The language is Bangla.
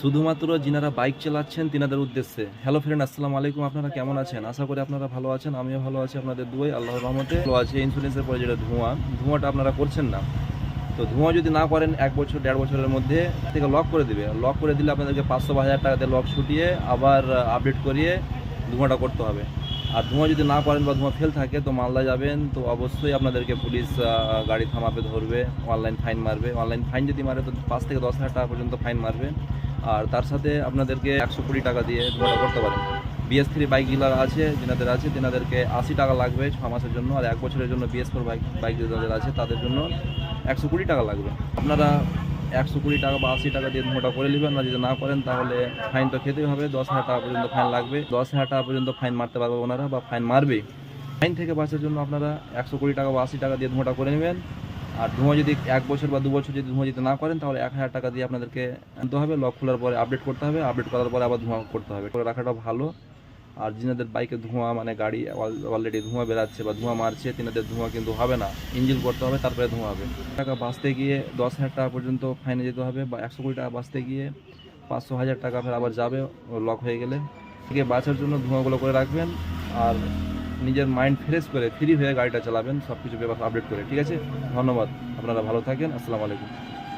শুধুমাত্র যিনারা বাইক চালাচ্ছেন, তিনাদের উদ্দেশ্যে। হ্যালো ফ্রেন্ড আসসালামু আলাইকুম। আপনারা কেমন আছেন? আশা করি আপনারা ভালো আছেন, আমিও ভালো আছি আপনাদের দুয়াই আল্লাহর রহমতে ভালো আছে। ইন্স্যুরেন্সের পরে যেটা ধোঁয়া, ধোঁয়াটা আপনারা করছেন না। তো ধোঁয়া যদি না করেন, এক বছর, দেড় বছরের মধ্যে থেকে লক করে দিবে। লক করে দিলে আপনাদেরকে পাঁচশো হাজার টাকাতে লক ছুটিয়ে আবার আপডেট করিয়ে ধোঁয়াটা করতে হবে। আর ধোঁয়া যদি না করেন বা ধোঁয়া ফেল থাকে, তো মালদা যাবেন, তো অবশ্যই আপনাদেরকে পুলিশ গাড়ি থামাবে, ধরবে অনলাইন ফাইন মারবে। অনলাইন ফাইন যদি মারে, তো পাঁচ থেকে দশ হাজার টাকা পর্যন্ত ফাইন মারবে। আর তার সাথে আপনাদেরকে একশো কুড়ি টাকা দিয়ে ধোঁয়াটা করতে পারেন। বিএস থ্রি বাইক ডিলার আছে, যেনাদের আছে, তেনাদেরকে আশি টাকা লাগবে ছ মাসের জন্য আর এক বছরের জন্য বিএস ফোর বাইক বাইক যাদের আছে, তাদের জন্য একশো কুড়ি টাকা লাগবে। আপনারা একশো কুড়ি টাকা বা আশি টাকা দিয়ে ধোঁয়াটা করে নেবেন, আর যদি না করেন তাহলে ফাইন তো খেতেই হবে, দশ হাজার টাকা পর্যন্ত ফাইন লাগবে। দশ হাজার টাকা পর্যন্ত ফাইন মারতে পারবে ওনারা বা ফাইন মারবে ফাইন থেকে বাঁচার জন্য আপনারা একশো কুড়ি টাকা বা আশি টাকা দিয়ে ধোঁয়াটা করে নেবেন। আর ধোঁয়া যদি এক বছর বা দু বছর যদি ধোঁয়া যদি না করেন, তাহলে এক হাজার টাকা দিয়ে আপনাদেরকে আনতে হবে। লক খোলার পরে আপডেট করতে হবে। আপডেট করার পরে আবার ধোঁয়া করতে হবে। করে রাখাটা ভালো। আর যিনাদের বাইকে ধোঁয়া মানে গাড়ি অলরেডি ধোঁয়া বেরাচ্ছে বা ধোঁয়া মারছে, তিনাদের ধোঁয়া কিন্তু হবে না। ইঞ্জিন করতে হবে, তারপরে ধোঁয়া হবে। টাকা বাঁচতে গিয়ে দশ হাজার টাকা পর্যন্ত ফাইনে যেতে হবে বা একশো কোটি টাকা বাঁচতে গিয়ে পাঁচশো হাজার টাকা ফের আবার যাবে লক হয়ে গেলে। থেকে বাঁচার জন্য ধোঁয়াগুলো করে রাখবেন। আর নিজের মাইন্ড ফ্রেশ করে ফ্রি হয়ে গাড়িটা চালাবেন সব কিছু ব্যবস্থা আপডেট করে। ঠিক আছে? ধন্যবাদ। আপনারা ভালো থাকেন। আসসালামু আলাইকুম।